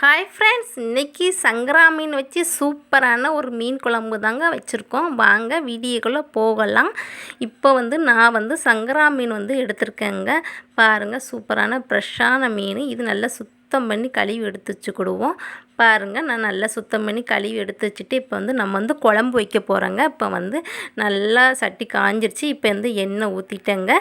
Hi friends இன்றைக்கி சங்கரா மீன் வச்சு சூப்பரான ஒரு மீன் குழம்பு தாங்க வச்சுருக்கோம். வாங்க வீடியோக்குள்ளே போகலாம். இப்போ வந்து நான் வந்து சங்கரா மீன் வந்து எடுத்திருக்கேங்க. பாருங்கள் சூப்பரான ஃப்ரெஷ்ஷான மீன். இது நல்லா சுத்தம் பண்ணி கழுவி எடுத்து வச்சுக்கிடுவோம். பாருங்கள் நான் நல்லா சுத்தம் பண்ணி கழுவி எடுத்து வச்சுட்டு இப்போ வந்து நம்ம வந்து குழம்பு வைக்க போகிறோங்க இப்போ வந்து நல்லா சட்டி காஞ்சிருச்சு. இப்போ வந்து எண்ணெய் ஊற்றிட்டேங்க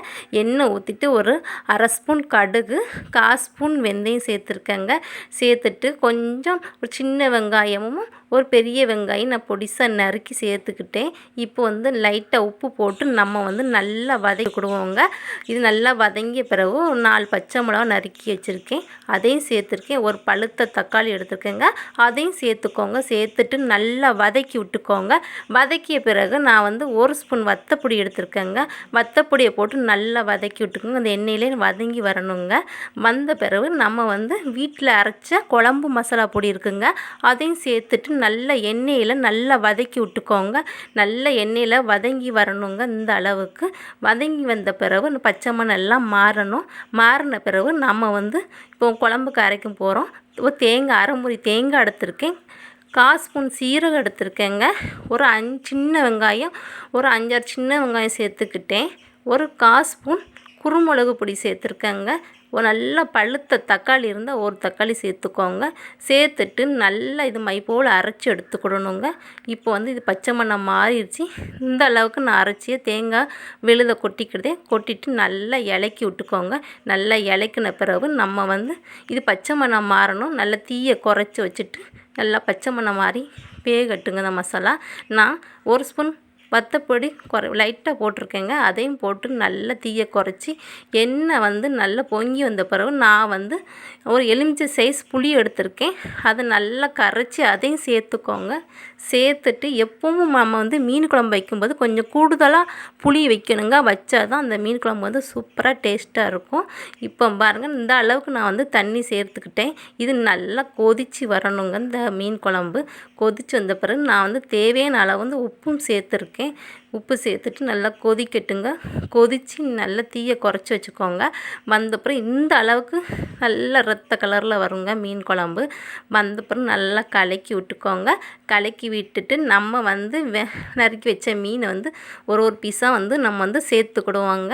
எண்ணெய் ஊற்றிட்டு ஒரு அரை ஸ்பூன் கடுகு கால் ஸ்பூன் வெந்தயம் சேர்த்துருக்கேங்க. சேர்த்துட்டு கொஞ்சம் ஒரு சின்ன வெங்காயமும் ஒரு பெரிய வெங்காயம் நான் பொடிசாக நறுக்கி சேர்த்துக்கிட்டேன். இப்போ வந்து லைட்டாக உப்பு போட்டு நம்ம வந்து நல்லா வதக்கிடுவோங்க இது நல்லா வதங்கிய பிறகு நாலு பச்சை மிளகா நறுக்கி வச்சுருக்கேன். அதையும் சேர்த்துருக்கேன். ஒரு பழுத்த தக்காளி எடுத்துருக்கேங்க. அதையும் சேர்த்துக்கோங்க. சேர்த்துட்டு நல்லா வதக்கி விட்டுக்கோங்க. வதக்கிய பிறகு நான் வந்து ஒரு ஸ்பூன் வத்தப்பொடி எடுத்துருக்கேங்க. வத்தப்பொடியை போட்டு நல்லா வதக்கி விட்டுக்கோங்க. அந்த எண்ணெயிலே வதங்கி வரணுங்க. வந்த பிறகு நம்ம வந்து வீட்டில் அரைச்ச குழம்பு மசாலா பொடி இருக்குங்க. அதையும் சேர்த்துட்டு நல்ல எண்ணெயில் நல்லா வதக்கி விட்டுக்கோங்க. நல்ல எண்ணெயில் வதங்கி வரணுங்க இந்த அளவுக்கு. வதங்கி வந்த பிறகு பச்சை மணெல்லாம் மாறணும். மாறின பிறகு நம்ம வந்து இப்போ குழம்புக்கு அரைக்கும் போகிறோம். ஒரு தேங்காய் அரைமுறி தேங்காய் எடுத்திருக்கேன். கால் ஸ்பூன் சீரகம் எடுத்திருக்கேங்க. ஒரு அஞ்சு சின்ன வெங்காயம் ஒரு அஞ்சாறு சின்ன வெங்காயம் சேர்த்துக்கிட்டேன். ஒரு கால் ஸ்பூன் குறுமிளகு பொடி சேர்த்துருக்கேங்க. ஒரு நல்ல பழுத்த தக்காளி இருந்தால் ஒரு தக்காளி சேர்த்துக்கோங்க. சேர்த்துட்டு நல்லா இது மை போல் அரைச்சி எடுத்துக்கிடணுங்க. இப்போ வந்து இது பச்சை மண்ணை மாறிடுச்சு. இந்த அளவுக்கு நான் அரைச்சியே தேங்காய் விழுத கொட்டிக்கிட்டே கொட்டிட்டு நல்லா இலக்கி விட்டுக்கோங்க. நல்லா இலக்கின பிறகு நம்ம வந்து இது பச்சை மண்ணை மாறணும். நல்லா தீயை குறைச்சி வச்சுட்டு நல்லா பச்சை மண்ணை மாறி வேகட்டுங்க இந்த மசாலா. நான் ஒரு ஸ்பூன் வத்தப்பொடி குறை லைட்டாக போட்டிருக்கேங்க. அதையும் போட்டு நல்லா தீயை குறைச்சி எண்ணெய் வந்து நல்லா பொங்கி வந்த பிறகு நான் வந்து ஒரு எலுமிச்சை சைஸ் புளி எடுத்திருக்கேன். அதை நல்லா கரைச்சி அதையும் சேர்த்துக்கோங்க. சேர்த்துட்டு எப்பவும் நம்ம வந்து மீன் குழம்பு வைக்கும்போது கொஞ்சம் கூடுதலாக புளி வைக்கணுங்க. வச்சா தான் அந்த மீன் குழம்பு வந்து சூப்பராக டேஸ்ட்டாக இருக்கும். இப்போ பாருங்கள் இந்த அளவுக்கு நான் வந்து தண்ணி சேர்த்துக்கிட்டேன். இது நல்லா கொதித்து வரணுங்க இந்த மீன் குழம்பு. கொதித்து வந்த பிறகு நான் வந்து தேவையான அளவு வந்து உப்பும் சேர்த்துருக்கேன். சேர்த்துருக்கேன் உப்பு சேர்த்துட்டு நல்லா கொதிக்கட்டுங்க. கொதித்து நல்லா தீயை குறைச்சி வச்சுக்கோங்க. வந்தப்புறம் இந்த அளவுக்கு நல்ல ரத்த கலரில் வருங்க மீன் குழம்பு. வந்தப்புறம் நல்லா கலக்கி விட்டுக்கோங்க. கலக்கி விட்டுட்டு நம்ம வந்து வெ நறுக்கி வச்ச மீனை வந்து ஒரு ஒரு பீஸாக வந்து நம்ம வந்து சேர்த்துக்கிடுவோங்க.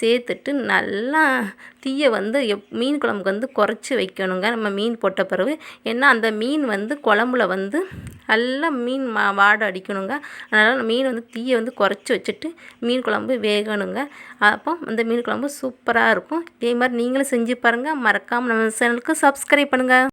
சேர்த்துட்டு நல்லா தீயை வந்து எப் மீன் குழம்புக்கு வந்து குறைச்சி வைக்கணுங்க. நம்ம மீன் போட்ட பிறகு. ஏன்னா அந்த மீன் வந்து குழம்புல வந்து நல்லா மீன் மா வாடை அடிக்கணுங்க. அதனால் மீன் வந்து தீயை வந்து குறைச்சி வச்சுட்டு மீன் குழம்பு வேகணுங்க. அப்போ அந்த மீன் குழம்பு சூப்பராக இருக்கும். இதே மாதிரி நீங்களும் செஞ்சு பாருங்கள் மறக்காமல் நம்ம சேனலுக்கு சப்ஸ்கிரைப் பண்ணுங்கள்